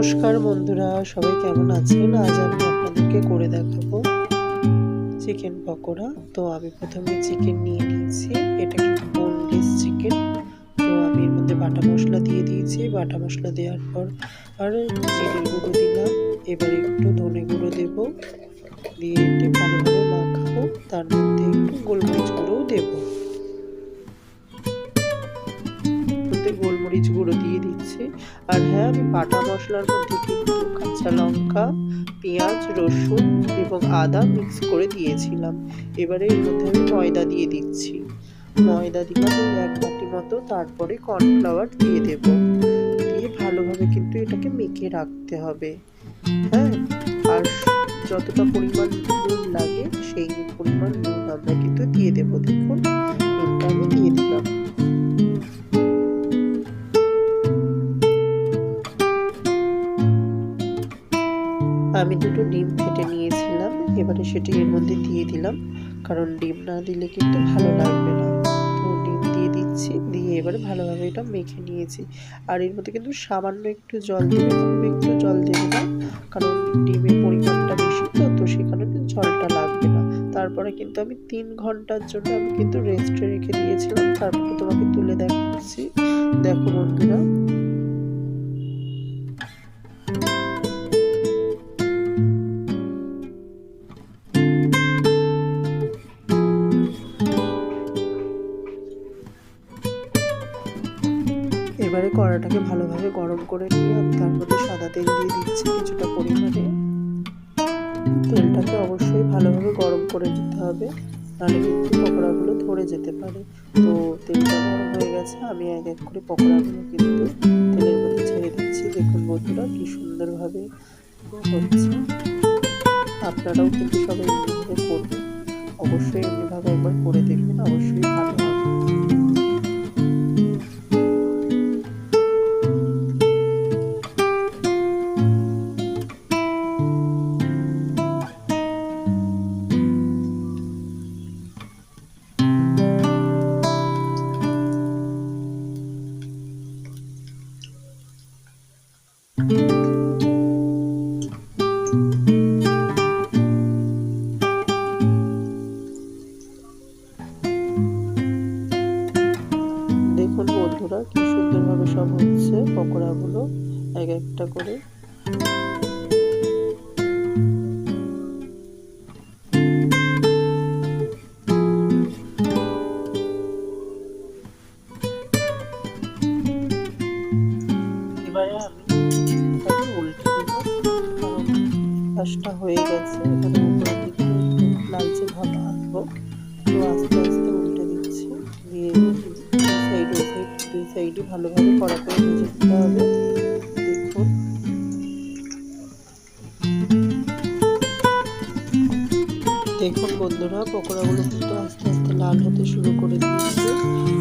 নমস্কার বন্ধুরা, সবাই কেমন আছেন? আজ আমি আপনাদেরকে করে দেখাবো চিকেন পকোড়া। তো আমি প্রথমে চিকেন নিয়ে নিয়েছি। এটা কিন্তু বোনলেস চিকেন তো আমি এর মধ্যে বাটা মশলা দিয়ে দিয়েছি। বাটা মশলা দেওয়ার পর আর জিরে গুঁড়ো দিলাম। এবার একটু ধনে গুঁড়ো দেব। দিয়ে একটু ভালোভাবে মাখাবো। তার মধ্যে দিয়ে দিচ্ছি আর হ্যাঁ আমি বাটা মশলার মধ্যে কিন্তু কাঁচা লঙ্কা, পেঁয়াজ, রসুন এবং আদা মিক্স করে দিয়েছিলাম। এবারে এর মধ্যে আমি ময়দা দিয়ে দিচ্ছি। ময়দা দিলাম এক বাটি মতো, তারপরে কর্নফ্লাওয়ার দিয়ে দেব। দিয়ে ভালোভাবে কিন্তু এটাকে মেখে রাখতে হবে। হ্যাঁ আর যতটা পরিমাণ নুন লাগে, সেই পরিমাণ নুন আমরা কিন্তু দিয়ে দেবো। দেখুন আমি দুটো ডিম ফেটে নিয়েছিলাম, এবারে সেটি এর মধ্যে দিয়ে দিলাম, কারণ ডিম না দিলে কিন্তু ভালো লাগবে না। তো ডিম দিয়ে দিচ্ছি, দিয়ে এবারে ভালোভাবে এটা মেখে নিয়েছি। আর এর মধ্যে কিন্তু সামান্য একটু জল দেবে খুব একটু জল দেবে না কারণ ডিমের পরিমাণটা বেশি তো তো সে কারণে জলটা লাগবে না। তারপরে কিন্তু আমি তিন ঘণ্টার জন্য আমি কিন্তু রেস্টে রেখে দিয়েছিলাম, তারপরে তোমাকে তুলে দেখাচ্ছি। দেখো বন্ধুরা এবারে কড়াটাকে ভালোভাবে গরম করে নিয়ে আমি তার মধ্যে সাদা তেল দিয়ে দিচ্ছি কিছুটা পরিমাণে। তেলটাকে অবশ্যই ভালোভাবে গরম করে নিতে হবে, নাহলে কিন্তু পকোড়াগুলো ধরে যেতে পারে। তো তেলটা গরম হয়ে গেছে, আমি এক এক করে পকোড়াগুলো কিন্তু তেলের মধ্যে ছেড়ে দিচ্ছি। দেখুন বন্ধুরা, কি সুন্দরভাবে হচ্ছে। আপনারাও কিন্তু সবাই করবেন। অবশ্যই এমনিভাবে একবার করে দেখবেন, অবশ্যই ভালো হবে। বন্ধুরা কি সুন্দরভাবে সব হচ্ছে। পকোড়াগুলো এক একটা করে। এবারে হয়ে গেছে। এখানে লালচে ভাব আনব তো আস্তে আস্তে ভালোভাবে কড়া করে ভেজে দিতে হবে। দেখুন। দেখুন বন্ধুরা, পকোড়াগুলো কিন্তু আস্তে আস্তে লাল হতে শুরু করে দিয়েছে।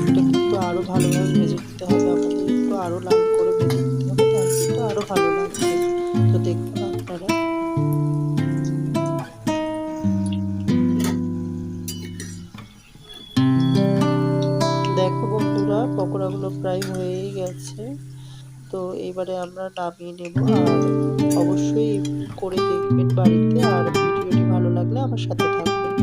এটা কিন্তু আরও ভালোভাবে ভেজে দিতে হবে। আমাদের একটু আরও লাল করে ভেজে দিতে হবে। তার কিন্তু আরও ভালো লাগবে। তো দেখুন আপনারা। দেখো বন্ধুরা পকোড়াগুলো প্রায় হয়েই গেছে। তো এবারে আমরা নামিয়ে নেব। অবশ্যই করে দেখবেন বাড়িতে। আর ভিডিওটি ভালো লাগলে আমার সাথে থাকবেন।